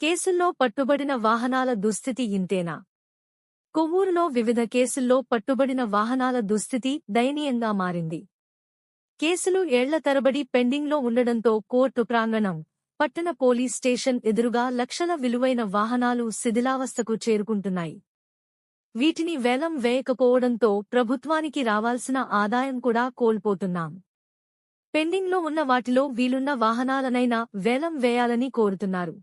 కేసుల్లో పట్టుబడిన వాహనాల దుస్థితి ఇంతేనా? కొవ్వూరులో వివిధ కేసుల్లో పట్టుబడిన వాహనాల దుస్థితి దయనీయంగా మారింది. కేసులు ఏళ్ళ తరబడి పెండింగ్లో ఉండడంతో కోర్టు ప్రాంగణం పట్టణ పోలీస్ స్టేషన్ ఎదురుగా లక్షల విలువైన వాహనాలు శిథిలావస్థకు చేరుకుంటున్నాయి. వీటిని వేలం వేయకపోవడంతో ప్రభుత్వానికి రావాల్సిన ఆదాయం కూడా కోల్పోతున్నాం. పెండింగ్లో ఉన్న వాటిలో వీలున్న వాహనాలనైనా వేలం వేయాలని కోరుతున్నారు.